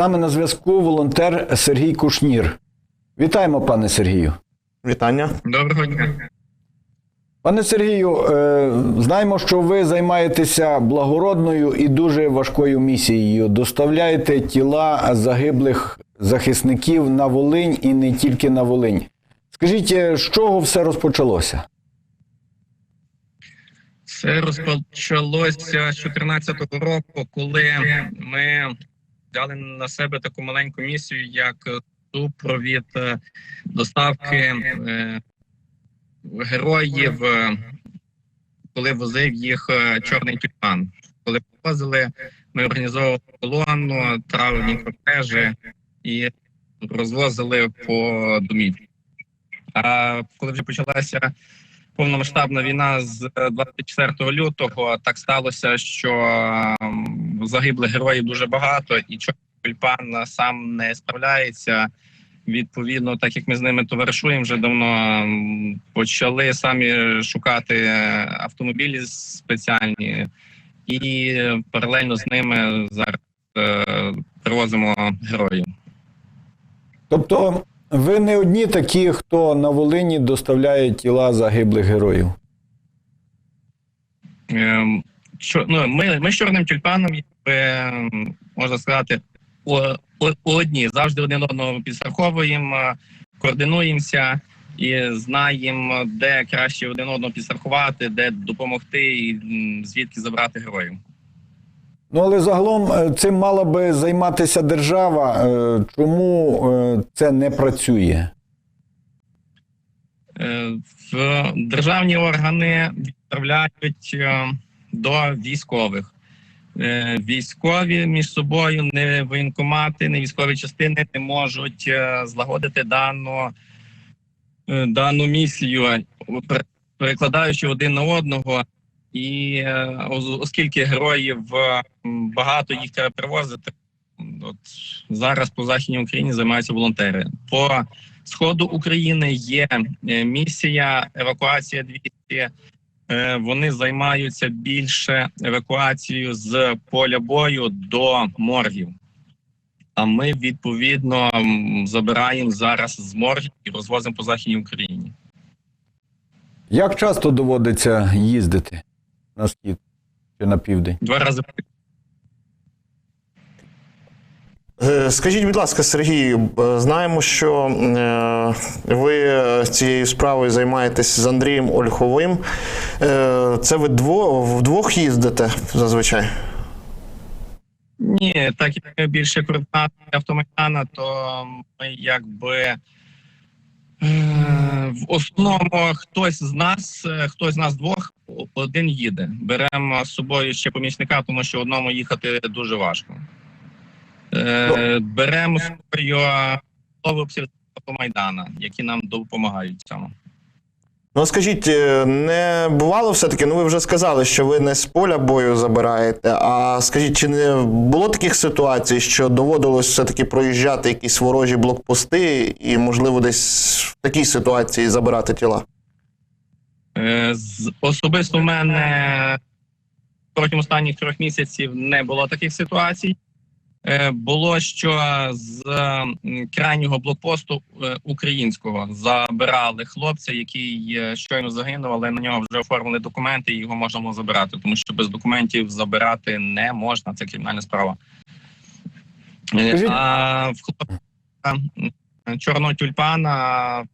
нами на зв'язку волонтер Сергій Кушнір. Вітаємо, пане Сергію. Вітання. Доброго дня. Пане Сергію, е, знаємо, що ви займаєтеся благородною і дуже важкою місією. Доставляєте тіла загиблих захисників на Волинь і не тільки на Волинь. Скажіть, е, з чого все розпочалося? Це розпочалося з 2014 року, коли ми взяли на себе таку маленьку місію, як супровід е, доставки е, героїв, е, коли возив їх чорний тюльпан. Коли привозили, ми організовували колону, травні кортежі і розвозили по домівці. А коли вже почалася повномасштабна війна з 24 лютого, так сталося, що ем, загиблих героїв дуже багато, і чорний тюльпан сам не справляється. Відповідно, так як ми з ними товаришуємо вже давно, ем, почали самі шукати автомобілі спеціальні, і паралельно з ними зараз е, привозимо героїв. Тобто, ви не одні такі, хто на Волині доставляє тіла загиблих героїв. Ем, Що, ну, ми, ми з чорним тюльпаном, якби, можна сказати, о- о- одні завжди один одного підстраховуємо, координуємося і знаємо, де краще один одного підстрахувати, де допомогти і звідки забрати героїв. Ну, але загалом е, цим мала би займатися держава. Е, Чому е, це не працює? Державні органи відправляють до військових. Військові між собою не воєнкомати, не військові частини не можуть злагодити дану, дану місію, перекладаючи один на одного. І е, оскільки героїв е, багато їх треба привозити, от зараз по західній Україні займаються волонтери. По сходу України є е, місія евакуація 200. Е, Вони займаються більше евакуацією з поля бою до моргів. А ми відповідно забираємо зараз з моргів і розвозимо по західній Україні. Як часто доводиться їздити на схід чи на південь? Два рази Е, Скажіть, будь ласка, Сергій, е, знаємо, що е, ви цією справою займаєтесь з Андрієм Ольховим. Це ви дво, вдвох їздите зазвичай? Ні, так як більше координати автомайдана, то ми якби в основному хтось з нас, е, хтось з нас двох один їде. Беремо з собою ще помічника, тому що одному їхати дуже важко. Е, беремо з собою хлопців з автомайдана, які нам допомагають в цьому. Ну, скажіть, е, не бувало все-таки, ну ви вже сказали, що ви не з поля бою забираєте. А скажіть, чи не було таких ситуацій, що доводилось все-таки проїжджати якісь ворожі блокпости і, можливо, десь в такій ситуації забирати тіла? Е, Особисто в мене протягом останніх трьох місяців не було таких ситуацій. Е, Було що з крайнього блокпосту е, українського забирали хлопця, який е, щойно загинув, але на нього вже оформили документи, і його можна було забирати, тому що без документів забирати не можна. Це кримінальна справа. Е, А в хлопця чорного тюльпана в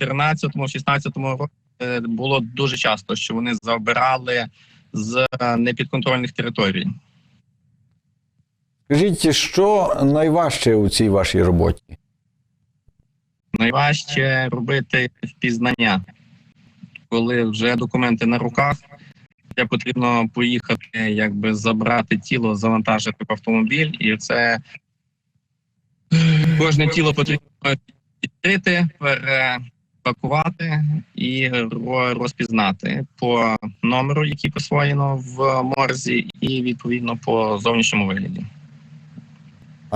14-16 році е, було дуже часто, що вони забирали з е, непідконтрольних територій. Скажіть, що найважче у цій вашій роботі? Найважче робити впізнання, коли вже документи на руках. Де потрібно поїхати, якби забрати тіло, завантажити в автомобіль, і це кожне тіло потрібно відкрити, перепакувати і розпізнати по номеру, який присвоєно в морзі, і відповідно по зовнішньому вигляді.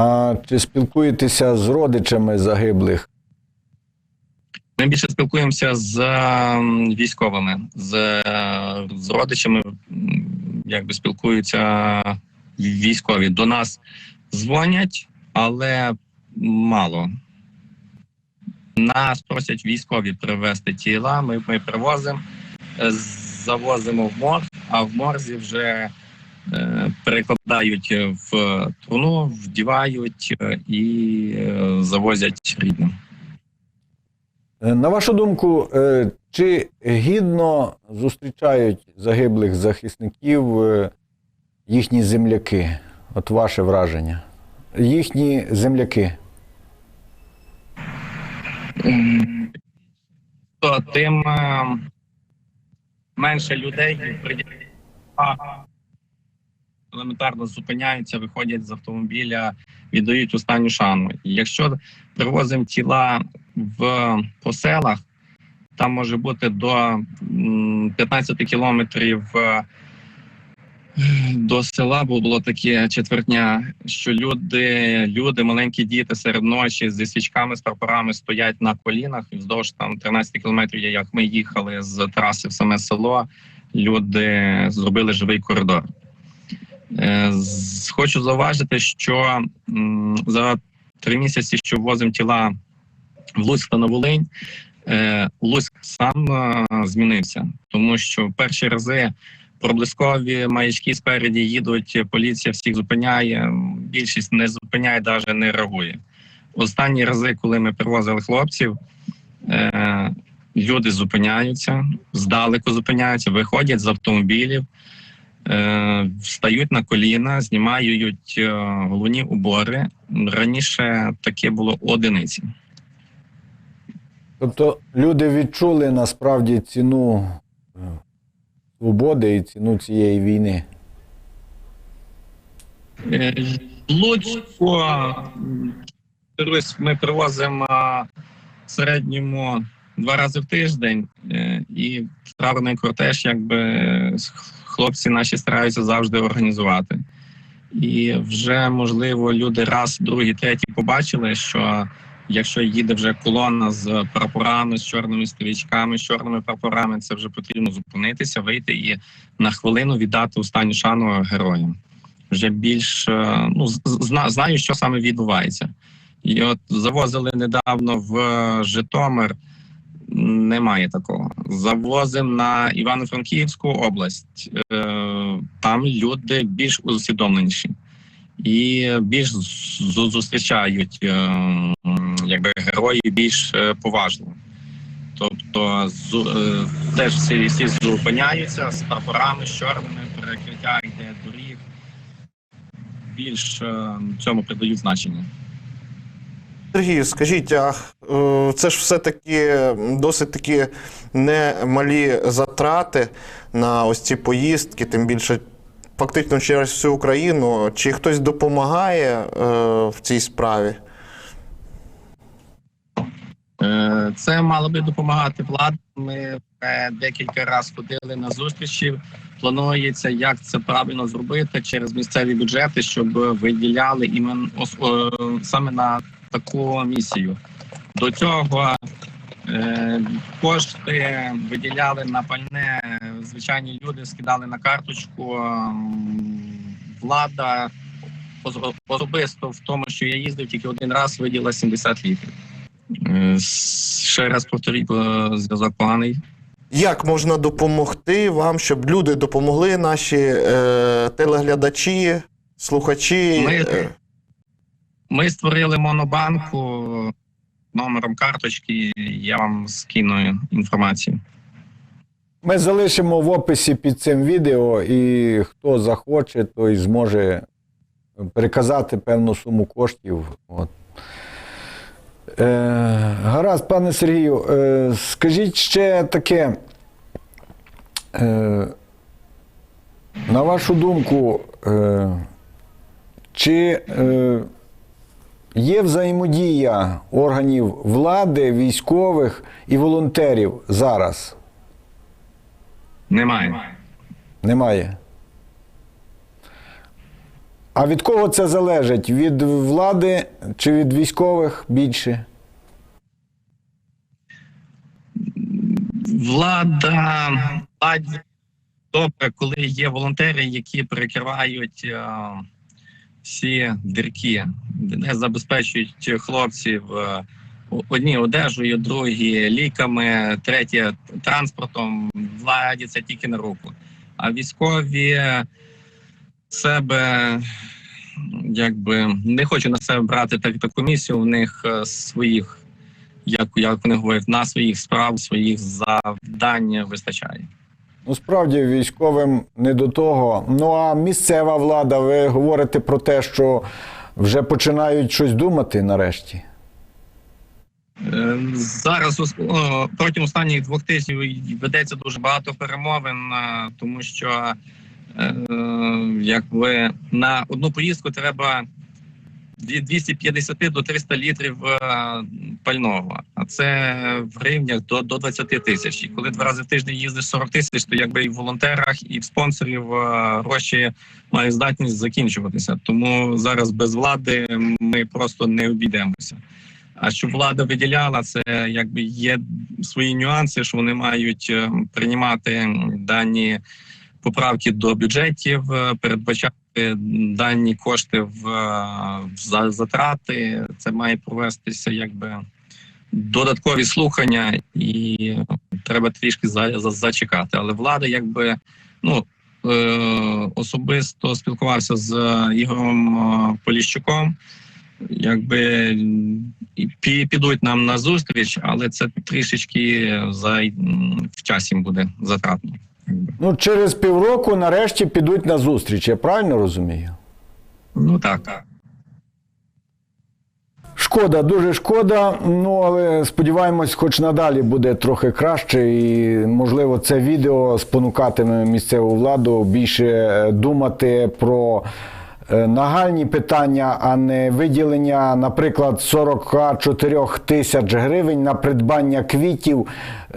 А чи спілкуєтеся з родичами загиблих? Ми більше спілкуємося з військовими, з, з родичами, якби спілкуються військові. До нас дзвонять, але мало. Нас просять військові привезти тіла. Ми, ми привозимо, е, завозимо в морг, а в морзі вже перекладають в труну, вдівають е, і е, завозять рідним. Е, На вашу думку, е, чи гідно зустрічають загиблих захисників е, їхні земляки? От ваше враження. Їхні земляки. то тим е, менше людей приділяють елементарно зупиняються, виходять з автомобіля, віддають останню шану. Якщо привозимо тіла в по селах, там може бути до м, 15 кілометрів е, до села, бо було таке четвертня, що люди, люди, маленькі діти серед ночі зі свічками, з прапорами стоять на колінах і вздовж там 13 кілометрів, як ми їхали з траси в саме село. Люди зробили живий коридор. Е, Хочу зауважити, що за три місяці, що ввозимо тіла в Луцьк та на Волинь, е, Луцьк сам е, змінився, тому що перші рази проблискові маячки спереді їдуть, поліція всіх зупиняє. Більшість не зупиняє, навіть не реагує. Останні рази, коли ми привозили хлопців, люди зупиняються, здалеку зупиняються, виходять з автомобілів, встають на коліна, знімають е, головні убори. Раніше таке було одиниці. Тобто люди відчули насправді ціну е, свободи і ціну цієї війни. Е, дивлюсь, ми привозимо в середньому два рази в тиждень, е, і травний кортеж, якби е, хлопці наші стараються завжди організувати. І вже можливо люди раз, другий, третій побачили, що якщо їде вже колона з прапорами, з чорними стрічками, з чорними прапорами, це вже потрібно зупинитися, вийти і на хвилину віддати останню шану героям вже більш е, ну знаю, що саме відбувається. І от завозили недавно в е, Житомир. Немає такого. Завозимо на Івано-Франківську область. Е, Там люди більш усвідомленіші і більш зустрічають е, якби герої більш е, поважливо. Тобто е, теж всі, всі зупиняються з прапорами, з чорними, перекриття йде доріг більш цьому придають значення. Сергію, скажіть, а е, це ж все-таки досить такі немалі затрати на ось ці поїздки, тим більше фактично через всю Україну. Чи хтось допомагає е, в цій справі? Е, Це мало би допомагати влада. Ми декілька разів ходили на зустрічі. Планується, як це правильно зробити через місцеві бюджети, щоб виділяли іменно саме на таку місію. До цього е, кошти виділяли на пальне. Звичайні люди скидали на карточку. Влада особисто в тому, що я їздив тільки один раз, виділа 70 літрів. Е, Ще раз повторіть, бо зв'язок поганий. Як можна допомогти вам, щоб люди допомогли, наші е, телеглядачі, слухачі? Ми- Е, Ми створили монобанку номером карточки. Я вам скину інформацію. Ми залишимо в описі під цим відео, і хто захоче, той зможе переказати певну суму коштів. От. Е, гаразд, пане Сергію, е, скажіть ще таке. Е, на вашу думку, е, чи е, є взаємодія органів влади, військових і волонтерів зараз? Немає. Немає. А від кого це залежить? Від влади чи від військових більше? Влада владі добре, коли є волонтери, які перекривають е, всі дірки, де забезпечують хлопців е, одні одежею, другі ліками, треті транспортом. Це тільки на руку. А військові себе якби не хочу на себе брати так, таку місію. У них е, своїх, як, як вони говорять, на своїх справ, своїх завдань вистачає. Ну, справді військовим не до того. Ну а місцева влада, ви говорите про те, що вже починають щось думати нарешті. Е, Зараз протягом останніх двох тижнів ведеться дуже багато перемовин, е, тому що е, якби на одну поїздку треба від 250 до 300 літрів е, пального, а це в гривнях до, до 20 тисяч. І коли два рази в тиждень їздиш 40 тисяч, то якби і в волонтерах, і в спонсорів е, гроші мають здатність закінчуватися. Тому зараз без влади ми просто не обійдемося. А щоб влада виділяла, це якби є свої нюанси, що вони мають е, приймати дані поправки до бюджетів, передбачати дані кошти в е, затрати. Це має провестися якби додаткові слухання, і треба трішки за, за зачекати. Але влада, якби ну. е, Особисто спілкувався з Ігорем е, Поліщуком, якби підуть нам на зустріч, але це трішечки за в часі буде затратно. Ну, через півроку нарешті підуть на зустріч, я правильно розумію? Ну так. Шкода, дуже шкода. Ну але сподіваємось, хоч надалі буде трохи краще, і можливо це відео спонукатиме місцеву владу більше е, думати про нагальні питання, а не виділення, наприклад, 44 тисяч гривень на придбання квітів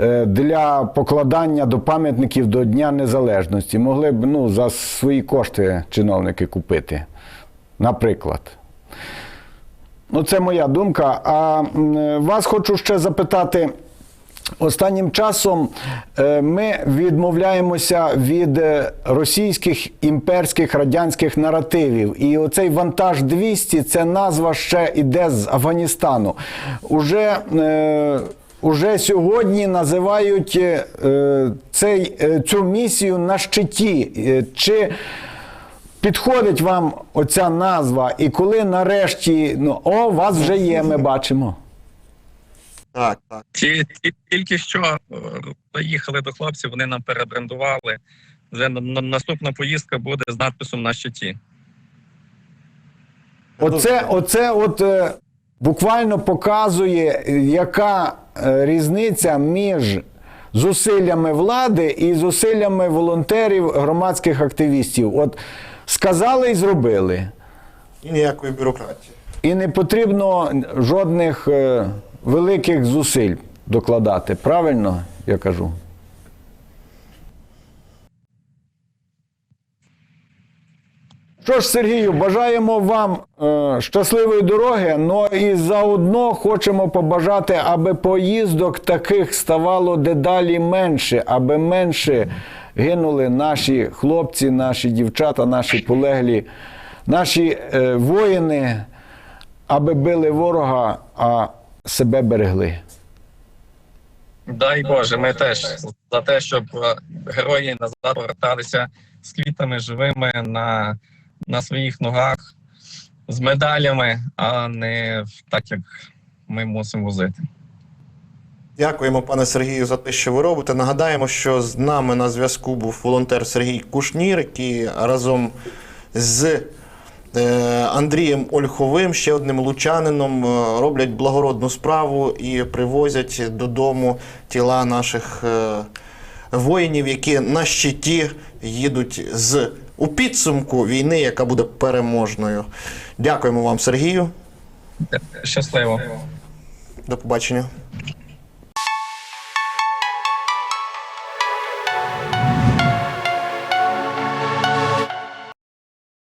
е, для покладання до пам'ятників до Дня Незалежності. Могли б ну, за свої кошти чиновники купити, наприклад. Ну, це моя думка. А вас хочу ще запитати. Останнім часом е, ми відмовляємося від е, російських імперських радянських наративів. І оцей вантаж 200 це назва ще іде з Афганістану. Уже, е, уже сьогодні називають цей, цю місію на щиті. Чи Підходить вам оця назва, і коли нарешті ну о, вас вже є, ми бачимо. Так, так. Ті, ті, тільки що е, заїхали до хлопців, вони нам перебрендували. Вже на, на- наступна поїздка буде з надписом на щиті. Оце, оце от е, буквально показує, е, яка е, різниця між зусиллями влади і зусиллями волонтерів, громадських активістів. От сказали і зробили. І ніякої бюрократії. І не потрібно жодних е, великих зусиль докладати. Правильно я кажу? Що ж, Сергію, бажаємо вам е, щасливої дороги. Ну і заодно хочемо побажати, аби поїздок таких ставало дедалі менше, аби менше гинули наші хлопці, наші дівчата, наші полеглі, наші е, воїни, аби били ворога, а себе берегли. Дай Боже, ми теж за те, щоб е, герої назад поверталися з квітами живими на, на своїх ногах, з медалями, а не так, як ми мусимо возити. Дякуємо, пане Сергію, за те, що ви робите. Нагадаємо, що з нами на зв'язку був волонтер Сергій Кушнір, який разом з Андрієм Ольховим, ще одним лучанином, е, роблять благородну справу і привозять додому тіла наших е, воїнів, які на щиті їдуть з у підсумку війни, яка буде переможною. Дякуємо вам, Сергію. Щасливо. До побачення.